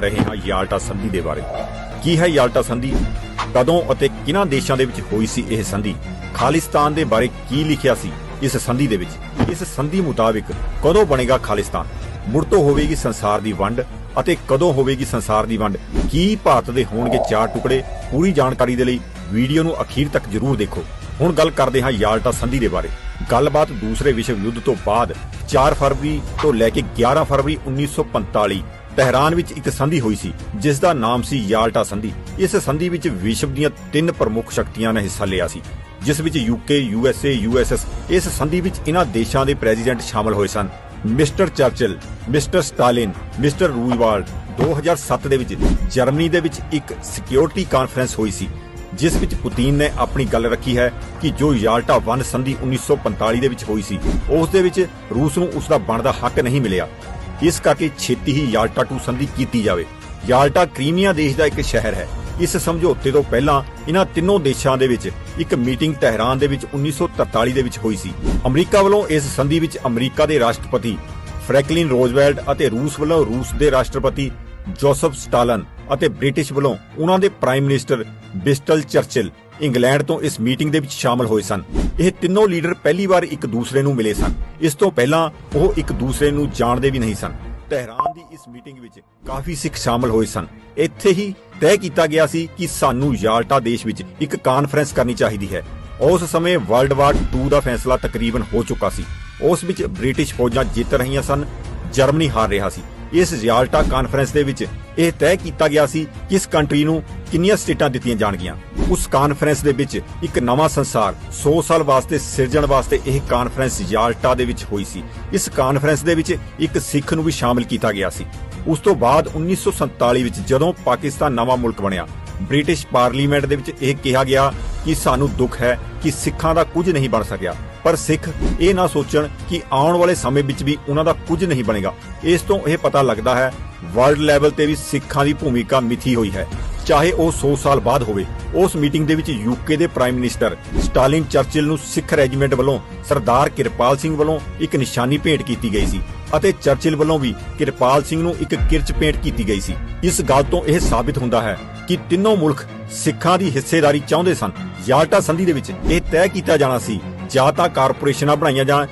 ਰਹੇ ਹਾਂ ਯਾਲਟਾ ਸੰਧੀ ਦੇ ਬਾਰੇ। ਕੀ ਹੈ ਯਾਲਟਾ ਸੰਧੀ? ਕਦੋਂ ਅਤੇ ਕਿਹਨਾਂ ਦੇਸ਼ਾਂ ਦੇ ਵਿੱਚ ਹੋਈ ਸੀ ਇਹ ਸੰਧੀ? ਖਾਲਿਸਤਾਨ ਦੇ ਬਾਰੇ ਕੀ ਲਿਖਿਆ ਸੀ ਇਸ ਸੰਧੀ ਦੇ ਵਿੱਚ? ਇਸ ਸੰਧੀ ਮੁਤਾਬਿਕ ਕਦੋਂ ਬਣੇਗਾ ਖਾਲਿਸਤਾਨ? ਮੁੜ ਤੋਂ ਹੋਵੇਗੀ ਸੰਸਾਰ ਦੀ ਵੰਡ ਅਤੇ ਕਦੋਂ ਹੋਵੇਗੀ ਸੰਸਾਰ ਦੀ ਵੰਡ? ਕੀ ਭਾਰਤ ਦੇ ਹੋਣਗੇ ਚਾਰ ਟੁਕੜੇ? ਪੂਰੀ ਜਾਣਕਾਰੀ ਦੇ ਲਈ ਵੀਡੀਓ ਨੂੰ ਅਖੀਰ ਤੱਕ ਜ਼ਰੂਰ ਦੇਖੋ। ਹੁਣ ਗੱਲ ਕਰਦੇ ਹਾਂ ਯਾਲਟਾ ਸੰਧੀ ਦੇ ਬਾਰੇ। ਗੱਲਬਾਤ ਦੂਸਰੇ ਵਿਸ਼ਵ ਯੁੱਧ ਤੋਂ ਬਾਅਦ 4 ਫਰਵਰੀ ਤੋਂ ਲੈ ਕੇ 11 ਫਰਵਰੀ 1945 ਤਹਿਰਾਨ ਵਿੱਚ ਇੱਕ ਸੰਧੀ ਹੋਈ ਸੀ, ਜਿਸ ਦਾ ਨਾਮ ਸੀ ਯਾਲਟਾ ਸੰਧੀ। ਇਸ ਸੰਧੀ ਵਿੱਚ ਵਿਸ਼ਵ ਦੀਆਂ ਤਿੰਨ ਪ੍ਰਮੁੱਖ ਸ਼ਕਤੀਆਂ ਨੇ ਹਿੱਸਾ ਲਿਆ ਸੀ, ਜਿਸ ਵਿੱਚ ਯੂਕੇ ਯੂਐਸਏ ਯੂਐਸਐਸ ਇਸ ਸੰਧੀ ਵਿੱਚ ਇਹਨਾਂ ਦੇਸ਼ਾਂ ਦੇ ਪ੍ਰੈਜ਼ੀਡੈਂਟ ਸ਼ਾਮਲ ਹੋਏ ਸਨ। Mister Churchill, mister Stalin, mister Roosevelt 2007 ਦੇ ਵਿੱਚ ਜਰਮਨੀ ਦੇ ਵਿੱਚ ਇੱਕ ਸਿਕਿਉਰਿਟੀ ਕਾਨਫਰੰਸ ਹੋਈ ਸੀ, ਜਿਸ ਵਿੱਚ ਪੁਤਿਨ ਨੇ ਆਪਣੀ ਗੱਲ ਰੱਖੀ ਹੈ ਕਿ ਜੋ ਯਾਲਟਾ ਵਨ ਸੰਧੀ 1945 ਦੇ ਵਿੱਚ ਹੋਈ ਸੀ, ਉਸ ਦੇ ਵਿੱਚ ਰੂਸ ਨੂੰ ਉਸ ਦਾ ਬਣਦਾ ਹੱਕ ਨਹੀਂ ਮਿਲਿਆ। ਇਸ ਕਰਕੇ ਛੇਤੀ ਹੀ ਯਾਲਟਾ ਟੂ ਸੰਧੀ ਕੀਤੀ ਜਾਵੇ। ਯਾਲਟਾ ਕ੍ਰੀਮੀਆ ਦੇਸ਼ ਦਾ ਇੱਕ ਸ਼ਹਿਰ ਹੈ। ਇਸ ਸਮਝੌਤੇ ਤੋਂ ਪਹਿਲਾਂ ਇਹਨਾਂ ਤਿੰਨੋਂ ਦੇਸ਼ਾਂ ਦੇ ਵਿੱਚ ਇੱਕ ਮੀਟਿੰਗ ਤਹਿਰਾਨ ਦੇ ਵਿੱਚ 1943 ਦੇ ਵਿੱਚ ਹੋਈ ਸੀ। ਅਮਰੀਕਾ ਵੱਲੋਂ ਇਸ ਸੰਧੀ ਵਿੱਚ ਅਮਰੀਕਾ ਦੇ ਰਾਸ਼ਟਰਪਤੀ ਫ੍ਰੈਂਕਲਿਨ ਰੋਜ਼ਵੈਲਟ ਅਤੇ ਰੂਸ ਵੱਲੋਂ ਰੂਸ ਦੇ ਰਾਸ਼ਟਰਪਤੀ ਜੋਸਫ ਸਟਾਲਨ ਅਤੇ ਬ੍ਰਿਟਿਸ਼ ਵੱਲੋਂ ਉਹਨਾਂ ਦੇ prime minister Winston Churchill England ਤੋਂ ਇਸ ਮੀਟਿੰਗ ਦੇ ਵਿੱਚ ਸ਼ਾਮਲ ਹੋਏ ਸਨ। ਇਹ ਤਿੰਨੋਂ ਲੀਡਰ ਪਹਿਲੀ ਵਾਰ ਇੱਕ ਦੂਸਰੇ ਨੂੰ ਮਿਲੇ ਸਨ। ਇਸ ਤੋਂ ਪਹਿਲਾਂ ਉਹ ਇੱਕ ਦੂਸਰੇ ਨੂੰ ਜਾਣਦੇ ਵੀ ਨਹੀਂ ਸਨ। ਤਹਿਰਾਨ ਦੀ ਇਸ ਮੀਟਿੰਗ ਵਿੱਚ ਕਾਫੀ ਸਿੱਖ ਸ਼ਾਮਲ ਹੋਏ ਸਨ। ਇੱਥੇ ਹੀ ਤੈਅ ਕੀਤਾ ਗਿਆ ਸੀ ਕਿ ਸਾਨੂੰ ਯਾਲਟਾ ਦੇਸ਼ ਵਿੱਚ ਇੱਕ ਕਾਨਫਰੰਸ ਕਰਨੀ ਚਾਹੀਦੀ ਹੈ। ਉਸ ਸਮੇਂ ਵਰਲਡ ਵਾਰ 2 ਦਾ ਫੈਸਲਾ ਤਕਰੀਬਨ ਹੋ ਚੁੱਕਾ ਸੀ। ਉਸ ਵਿੱਚ ਬ੍ਰਿਟਿਸ਼ ਫੌਜਾਂ ਜਿੱਤ ਰਹੀਆਂ ਸਨ। ਜਰਮਨੀ ਹਾਰ ਰਿਹਾ ਸੀ। ਇਸ ਯਾਲਟਾ ਕਾਨਫਰੰਸ ਦੇ ਵਿੱਚ ਇਹ ਤੈਅ ਕੀਤਾ ਗਿਆ ਸੀ ਕਿ ਇਸ ਕੰਟਰੀ ਨੂੰ ਕਿੰਨੀਆਂ ਸਟੇਟਾਂ ਦਿੱਤੀਆਂ ਜਾਣਗੀਆਂ। ਉਸ ਕਾਨਫਰੰਸ ਦੇ ਵਿੱਚ ਇੱਕ ਨਵਾਂ ਸੰਸਾਰ 100 ਸਾਲ ਵਾਸਤੇ ਸਿਰਜਣ ਵਾਸਤੇ ਇਹ ਕਾਨਫਰੰਸ ਯਾਲਟਾ ਦੇ ਵਿੱਚ ਹੋਈ ਸੀ। ਇਸ ਕਾਨਫਰੰਸ ਦੇ ਵਿੱਚ ਇੱਕ ਸਿੱਖ ਨੂੰ ਵੀ ਸ਼ਾਮਿਲ ਕੀਤਾ ਗਿਆ ਸੀ। ਉਸ ਤੋਂ ਬਾਅਦ 1947 ਵਿੱਚ ਜਦੋਂ ਪਾਕਿਸਤਾਨ ਨਵਾਂ ਮੁਲਕ ਬਣਿਆ, ਬ੍ਰਿਟਿਸ਼ ਪਾਰਲੀਮੈਂਟ ਦੇ ਵਿੱਚ ਇਹ ਕਿਹਾ ਗਿਆ ਕਿ ਸਾਨੂੰ ਦੁੱਖ ਹੈ ਕਿ ਸਿੱਖਾਂ ਦਾ ਕੁਝ ਨਹੀਂ ਬਣ ਸਕਿਆ। ਪਰ ਸਿੱਖ ਇਹ ਨਾ ਸੋਚਣ ਕਿ ਆਉਣ ਵਾਲੇ ਸਮੇਂ ਵਿੱਚ ਵੀ ਉਹਨਾਂ ਦਾ ਕੁਝ ਨਹੀਂ ਬਣੇਗਾ। ਇਸ ਤੋਂ ਇਹ ਪਤਾ ਲੱਗਦਾ ਹੈ, ਵਰਲਡ ਲੈਵਲ ਤੇ ਵੀ ਸਿੱਖਾਂ ਦੀ ਭੂਮਿਕਾ ਮਿਥੀ ਹੋਈ ਹੈ। ਚਾਹੇ ਉਹ 100 ਸਾਲ ਬਾਅਦ ਹੋਵੇ, ਉਸ ਮੀਟਿੰਗ ਦੇ ਵਿੱਚ ਯੂਕੇ ਦੇ ਪ੍ਰਾਈਮ ਮਿਨਿਸਟਰ ਸਟਾਲਿਨ ਚਰਚਿਲ ਨੂੰ ਸਿੱਖ ਰੈਜੀਮੈਂਟ ਵੱਲੋਂ ਸਰਦਾਰ ਕਿਰਪਾਲ ਸਿੰਘ ਵੱਲੋਂ ਇੱਕ ਨਿਸ਼ਾਨੀ ਭੇਟ ਕੀਤੀ ਗਈ ਸੀ ਅਤੇ ਚਰਚਿਲ ਵੱਲੋਂ ਵੀ ਕਿਰਪਾਲ ਸਿੰਘ ਨੂੰ ਇੱਕ ਕਿਰਚ ਭੇਟ ਕੀਤੀ ਗਈ ਸੀ। ਇਸ ਗੱਲ ਤੋਂ ਇਹ ਸਾਬਿਤ ਹੁੰਦਾ ਹੈ ਕਿ ਤਿੰਨੋਂ ਮੁਲਕ ਸਿੱਖਾਂ ਦੀ ਹਿੱਸੇਦਾਰੀ ਚਾਹੁੰਦੇ ਸਨ। ਯਾਲਟਾ ਸੰਧੀ ਦੇ ਵਿੱਚ ਇਹ ਤੈਅ ਕੀਤਾ ਜਾਣਾ ਸੀ ਜਾਂ ਤਾਂ ਕਾਰਪੋਰੇਸ਼ਨਾਂ ਬਣਾਈਆਂ ਜਾਣ।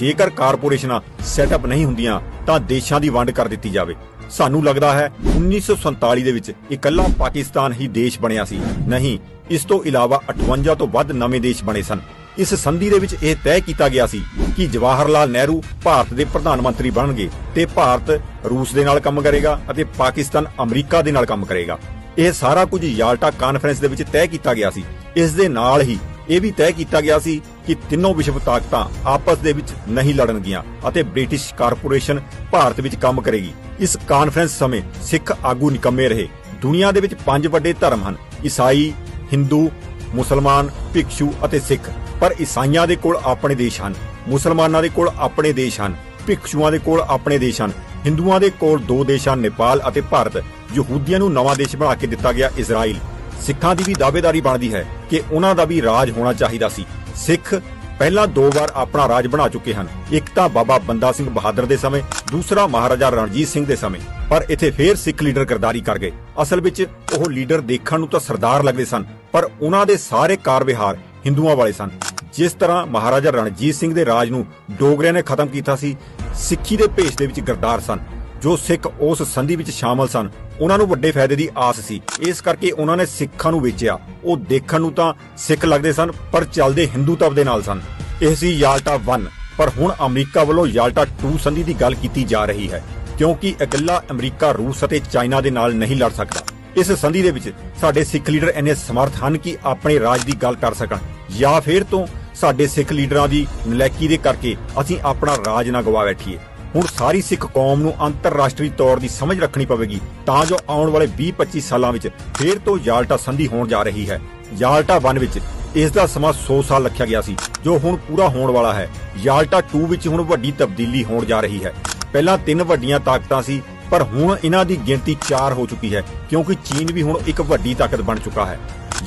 ਜੇਕਰ ਕਾਰਪੋਰੇਸ਼ਨਾਂ ਸੈਟਅਪ ਨਹੀਂ ਹੁੰਦੀਆਂ, ਤਾਂ ਦੇਸ਼ਾਂ ਦੀ ਵੰਡ ਕਰ ਦਿੱਤੀ ਜਾਵੇ। ਸਾਨੂੰ ਲੱਗਦਾ ਹੈ 1947 ਦੇ ਵਿੱਚ ਇਕੱਲਾ ਪਾਕਿਸਤਾਨ ਹੀ ਦੇਸ਼ ਬਣਿਆ ਸੀ। ਨਹੀਂ, ਇਸ ਤੋਂ ਇਲਾਵਾ 58 ਤੋਂ ਵੱਧ ਨਵੇਂ ਦੇਸ਼ ਬਣੇ ਸਨ। ਇਸ ਸੰਧੀ ਦੇ ਵਿੱਚ ਇਹ ਤੈਅ ਕੀਤਾ ਗਿਆ ਸੀ ਕਿ ਜਵਾਹਰ ਲਾਲ ਨਹਿਰੂ ਭਾਰਤ ਦੇ ਪ੍ਰਧਾਨ ਮੰਤਰੀ ਬਣਨਗੇ ਤੇ ਭਾਰਤ ਰੂਸ ਦੇ ਨਾਲ ਕੰਮ ਕਰੇਗਾ ਅਤੇ ਪਾਕਿਸਤਾਨ ਅਮਰੀਕਾ ਦੇ ਨਾਲ ਕੰਮ ਕਰੇਗਾ। ਇਹ ਸਾਰਾ ਕੁਝ ਯਾਲਟਾ ਕਾਨਫਰੰਸ ਦੇ ਵਿੱਚ ਤੈਅ ਕੀਤਾ ਗਿਆ ਸੀ। ਇਸ ਦੇ ਨਾਲ ਹੀ ਇਹ ਵੀ ਤੈਅ ਕੀਤਾ ਗਿਆ ਸੀ ਕਿ ਤਿੰਨੋਂ ਵਿਸ਼ਵ ਤਾਕਤਾਂ ਆਪਸ ਦੇ ਵਿੱਚ ਨਹੀਂ ਲੜਨਗੀਆਂ ਅਤੇ ਬ੍ਰਿਟਿਸ਼ ਕਾਰਪੋਰੇਸ਼ਨ ਭਾਰਤ ਵਿੱਚ ਕੰਮ ਕਰੇਗੀ। ਇਸ ਕਾਨਫਰੰਸ ਸਮੇਂ ਸਿੱਖ ਆਗੂ ਨਿਕੰਮੇ ਰਹੇ। ਦੁਨੀਆ ਦੇ ਵਿੱਚ ਪੰਜ ਵੱਡੇ ਧਰਮ ਹਨ, ਈਸਾਈ, ਹਿੰਦੂ, ਮੁਸਲਮਾਨ, ਭਿਕਸ਼ੂ ਅਤੇ ਸਿੱਖ। ਪਰ ਈਸਾਈਆਂ ਦੇ ਕੋਲ ਆਪਣੇ ਦੇਸ਼ ਹਨ, ਮੁਸਲਮਾਨਾਂ ਦੇ ਕੋਲ ਆਪਣੇ ਦੇਸ਼ ਹਨ, ਭਿਕਸ਼ੂਆਂ ਦੇ ਕੋਲ ਆਪਣੇ ਦੇਸ਼ ਹਨ। ਹਿੰਦੂਆਂ ਦੇ ਕੋਲ ਦੋ ਦੇਸ਼ ਹਨ, ਨੇਪਾਲ ਅਤੇ ਭਾਰਤ। ਯਹੂਦੀਆਂ ਨੂੰ ਨਵਾਂ ਦੇਸ਼ ਬਣਾ ਕੇ ਦਿੱਤਾ ਗਿਆ ਇਜ਼ਰਾਈਲ। ਸਿੱਖਾਂ ਦੀ ਵੀ ਦਾਅਵੇਦਾਰੀ ਬਣਦੀ ਹੈ ਕਿ ਉਹਨਾਂ ਦਾ ਵੀ ਰਾਜ ਹੋਣਾ ਚਾਹੀਦਾ ਸੀ। ਸਿੱਖ ਪਹਿਲਾਂ ਦੋ ਵਾਰ ਆਪਣਾ ਰਾਜ ਬਣਾ ਚੁੱਕੇ ਹਨ। ਇੱਕ ਤਾਂ ਬਾਬਾ ਬੰਦਾ ਸਿੰਘ ਬਹਾਦਰ ਦੇ ਸਮੇਂ, ਦੂਸਰਾ ਮਹਾਰਾਜਾ ਰਣਜੀਤ ਸਿੰਘ ਦੇ ਸਮੇਂ। ਪਰ ਇੱਥੇ ਫੇਰ ਸਿੱਖ ਲੀਡਰ ਗਰਦਾਰੀ ਕਰ ਗਏ। ਅਸਲ ਵਿੱਚ ਉਹ ਲੀਡਰ ਦੇਖਣ ਨੂੰ ਤਾਂ ਸਰਦਾਰ ਲੱਗਦੇ ਸਨ, ਪਰ ਉਹਨਾਂ ਦੇ ਸਾਰੇ ਕਾਰ ਵਿਹਾਰ ਹਿੰਦੂਆਂ ਵਾਲੇ ਸਨ। ਜਿਸ ਤਰ੍ਹਾਂ ਮਹਾਰਾਜਾ ਰਣਜੀਤ ਸਿੰਘ ਦੇ ਰਾਜ ਨੂੰ ਡੋਗਰਿਆਂ ਨੇ ਖਤਮ ਕੀਤਾ ਸੀ, ਸਿੱਖੀ ਦੇ ਭੇਸ ਦੇ ਵਿੱਚ ਗਰਦਾਰ ਸਨ। ਜੋ ਸਿੱਖ ਉਸ ਸੰਧੀ ਵਿੱਚ ਸ਼ਾਮਲ ਸਨ, ਉਹਨਾਂ ਨੂੰ ਵੱਡੇ ਫਾਇਦੇ ਦੀ ਆਸ ਸੀ। ਇਸ ਕਰਕੇ ਉਹਨਾਂ ਨੇ ਸਿੱਖਾਂ ਨੂੰ ਵੇਚਿਆ। ਉਹ ਦੇਖਣ ਨੂੰ ਤਾਂ ਸਿੱਖ ਲੱਗਦੇ ਸਨ, ਪਰ ਚੱਲਦੇ ਹਿੰਦੂ ਦੇ ਨਾਲ ਸਨ। ਇਹ ਸੀ ਯਾਲਟਾ 1 ਪਰ ਹੁਣ ਅਮਰੀਕਾ ਵੱਲੋਂ ਯਾਲਟਾ 2 ਸੰਧੀ ਦੀ ਗੱਲ ਕੀਤੀ ਜਾ ਰਹੀ ਹੈ, ਕਿਉਂਕਿ ਇਕੱਲਾ ਅਮਰੀਕਾ, ਰੂਸ ਅਤੇ ਚਾਈਨਾ ਦੇ ਨਾਲ ਨਹੀਂ ਲੜ ਸਕਦਾ। ਇਸ ਸੰਧੀ ਦੇ ਵਿੱਚ ਸਾਡੇ ਸਿੱਖ ਲੀਡਰ ਇੰਨੇ ਸਮਰਥ ਹਨ ਕਿ ਆਪਣੇ ਰਾਜ ਦੀ ਗੱਲ ਕਰ ਸਕਣ, ਜਾਂ ਫਿਰ ਤੋਂ ਸਾਡੇ ਸਿੱਖ ਲੀਡਰਾਂ ਦੀ ਨਲੈਕੀ ਦੇ ਕਰਕੇ ਅਸੀਂ ਆਪਣਾ ਰਾਜ ਨਾ ਗਵਾ ਬੈਠੀਏ। ਹੁਣ ਸਾਰੀ ਸਿੱਖ ਕੌਮ ਨੂੰ ਅੰਤਰਰਾਸ਼ਟਰੀ ਤੌਰ ਦੀ ਸਮਝ ਰੱਖਣੀ ਪਵੇਗੀ। ਤਾਂ ਜੋ ਆਉਣ ਵਾਲੇ 20-25 ਸਾਲਾਂ ਵਿੱਚ ਫੇਰ ਤੋਂ ਯਾਲਟਾ ਸੰਧੀ ਹੋਣ ਜਾ ਰਹੀ ਹੈ। ਯਾਲਟਾ 1 ਵਿੱਚ ਇਸ ਦਾ ਸਮਾਂ 100 ਸਾਲ ਰੱਖਿਆ ਗਿਆ ਸੀ, ਜੋ ਹੁਣ ਪੂਰਾ ਹੋਣ ਵਾਲਾ ਹੈ। ਯਾਲਟਾ 2 ਵਿੱਚ ਹੁਣ ਵੱਡੀ ਤਬਦੀਲੀ ਹੋਣ ਜਾ ਰਹੀ ਹੈ। ਪਹਿਲਾਂ ਤਿੰਨ ਵੱਡੀਆਂ ਤਾਕਤਾਂ ਸੀ, ਪਰ ਹੁਣ ਇਹਨਾਂ ਦੀ ਗਿਣਤੀ 4 ਹੋ ਚੁੱਕੀ ਹੈ, ਕਿਉਂਕਿ ਚੀਨ ਵੀ ਹੁਣ ਇੱਕ ਵੱਡੀ ਤਾਕਤ ਬਣ ਚੁੱਕਾ ਹੈ।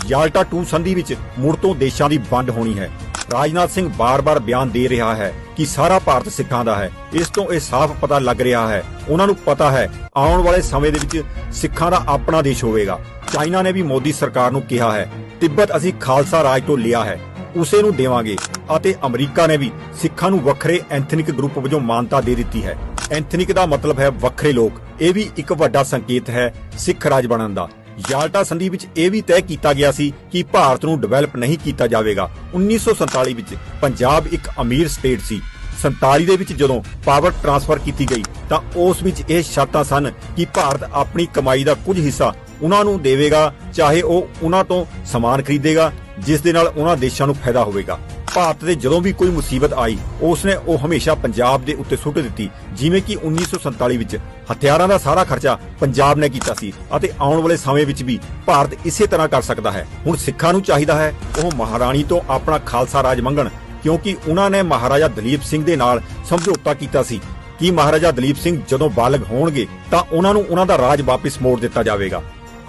ਯਾਲਟਾ 2 ਸੰਧੀ ਵਿੱਚ ਮੁੜ ਤੋਂ ਦੇਸ਼ਾਂ ਦੀ ਵੰਡ ਹੋਣੀ ਹੈ। ਰਾਜਨਾਥ ਸਿੰਘ ਬਾਰ-ਬਾਰ ਬਿਆਨ ਦੇ ਰਿਹਾ ਹੈ ਕਿ ਸਾਰਾ ਭਾਰਤ ਸਿੱਖਾਂ ਦਾ ਹੈ। ਇਸ ਤੋਂ ਇਹ ਸਾਫ਼ ਪਤਾ ਲੱਗ ਰਿਹਾ ਹੈ। ਉਹਨਾਂ ਨੂੰ ਪਤਾ ਹੈ, ਆਉਣ ਵਾਲੇ ਸਮੇਂ ਦੇ ਵਿੱਚ ਸਿੱਖਾਂ ਦਾ ਆਪਣਾ ਦੇਸ਼ ਹੋਵੇਗਾ। ਚਾਈਨਾ ਨੇ ਵੀ ਮੋਦੀ ਸਰਕਾਰ ਨੂੰ ਕਿਹਾ ਹੈ, ਤਿੱਬਤ ਅਸੀਂ ਖਾਲਸਾ ਰਾਜ ਤੋਂ ਲਿਆ ਹੈ, ਉਸੇ ਨੂੰ ਦੇਵਾਂਗੇ। ਅਤੇ ਅਮਰੀਕਾ ਨੇ ਵੀ ਸਿੱਖਾਂ ਨੂੰ ਵੱਖਰੇ ਐਂਥਨਿਕ ਗਰੁੱਪ ਵਜੋਂ ਮਾਨਤਾ ਦੇ ਦਿੱਤੀ ਹੈ। ਐਂਥਨਿਕ ਦਾ ਮਤਲਬ ਹੈ ਵੱਖਰੇ ਲੋਕ। ਇਹ ਵੀ ਇੱਕ ਵੱਡਾ ਸੰਕੇਤ ਹੈ ਸਿੱਖ ਰਾਜ ਬਣਨ ਦਾ। ਯਾਲਟਾ ਸੰਧੀ ਵਿੱਚ ਇਹ ਵੀ ਤੈਅ ਕੀਤਾ ਗਿਆ ਸੀ ਕਿ ਭਾਰਤ ਨੂੰ ਡਿਵੈਲਪ ਨਹੀਂ ਕੀਤਾ ਜਾਵੇਗਾ। 1947 ਵਿੱਚ ਪੰਜਾਬ ਇੱਕ ਅਮੀਰ ਸਟੇਟ ਸੀ। 47 ਦੇ ਵਿੱਚ ਜਦੋਂ ਪਾਵਰ ਟ੍ਰਾਂਸਫਰ ਕੀਤੀ ਗਈ, ਤਾਂ ਉਸ ਵਿੱਚ ਇਹ ਸ਼ਰਤਾਂ ਸਨ ਕਿ ਭਾਰਤ ਆਪਣੀ ਕਮਾਈ ਦਾ ਕੁਝ ਹਿੱਸਾ ਉਹਨਾਂ ਨੂੰ ਦੇਵੇਗਾ, ਚਾਹੇ ਉਹ ਉਹਨਾਂ ਤੋਂ ਸਮਾਨ ਖਰੀਦੇਗਾ, ਜਿਸ ਦੇ ਨਾਲ ਉਹਨਾਂ ਦੇਸ਼ਾਂ ਨੂੰ ਫਾਇਦਾ ਹੋਵੇਗਾ। ਭਾਰਤ ਦੇ ਜਦੋਂ ਵੀ ਕੋਈ ਮੁਸੀਬਤ ਆਈ, ਉਸਨੇ ਉਹ ਹਮੇਸ਼ਾ ਪੰਜਾਬ ਦੇ ਉੱਤੇ ਸੁੱਟ ਦਿੱਤੀ। ਜਿਵੇਂ ਕਿ 1947 ਵਿੱਚ ਹਥਿਆਰਾਂ ਦਾ ਸਾਰਾ ਖਰਚਾ ਪੰਜਾਬ ਨੇ ਕੀਤਾ ਸੀ ਅਤੇ ਆਉਣ ਵਾਲੇ ਸਮੇਂ ਵਿੱਚ ਵੀ ਭਾਰਤ ਇਸੇ ਤਰ੍ਹਾਂ ਕਰ ਸਕਦਾ ਹੈ। ਹੁਣ ਸਿੱਖਾਂ ਨੂੰ ਚਾਹੀਦਾ ਹੈ ਉਹ ਮਹਾਰਾਣੀ ਤੋਂ ਆਪਣਾ ਖਾਲਸਾ ਰਾਜ ਮੰਗਣ, ਕਿਉਂਕਿ ਉਹਨਾਂ ਨੇ ਮਹਾਰਾਜਾ ਦਲੀਪ ਸਿੰਘ ਦੇ ਨਾਲ ਸਮਝੌਤਾ ਕੀਤਾ ਸੀ ਕਿ ਮਹਾਰਾਜਾ ਦਲੀਪ ਸਿੰਘ ਜਦੋਂ ਬਾਲਗ ਹੋਣਗੇ ਤਾਂ ਉਹਨਾਂ ਨੂੰ ਉਹਨਾਂ ਦਾ ਰਾਜ ਵਾਪਸ ਮੋੜ ਦਿੱਤਾ ਜਾਵੇਗਾ।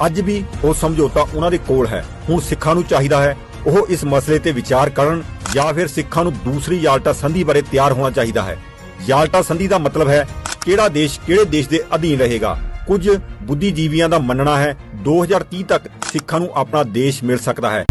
ਅੱਜ ਵੀ ਉਹ ਸਮਝੌਤਾ ਉਹਨਾਂ ਦੇ ਕੋਲ ਹੈ। ਹੁਣ ਸਿੱਖਾਂ ਨੂੰ ਚਾਹੀਦਾ ਹੈ ਉਹ ਇਸ ਮਸਲੇ ਤੇ ਵਿਚਾਰ ਕਰਨ ਜਾਂ ਫਿਰ ਸਿੱਖਾਂ ਨੂੰ ਦੂਸਰੀ ਯਾਲਟਾ ਸੰਧੀ ਬਾਰੇ ਤਿਆਰ ਹੋਣਾ ਚਾਹੀਦਾ ਹੈ। ਯਾਲਟਾ ਸੰਧੀ ਦਾ ਮਤਲਬ ਹੈ ਕਿਹੜਾ ਦੇਸ਼ ਕਿਹੜੇ ਦੇਸ਼ ਦੇ ਅਧੀਨ ਰਹੇਗਾ। ਕੁਝ ਬੁੱਧੀਜੀਵੀਆਂ ਦਾ ਮੰਨਣਾ ਹੈ 2030 ਤੱਕ ਸਿੱਖਾਂ ਨੂੰ ਆਪਣਾ ਦੇਸ਼ ਮਿਲ ਸਕਦਾ ਹੈ।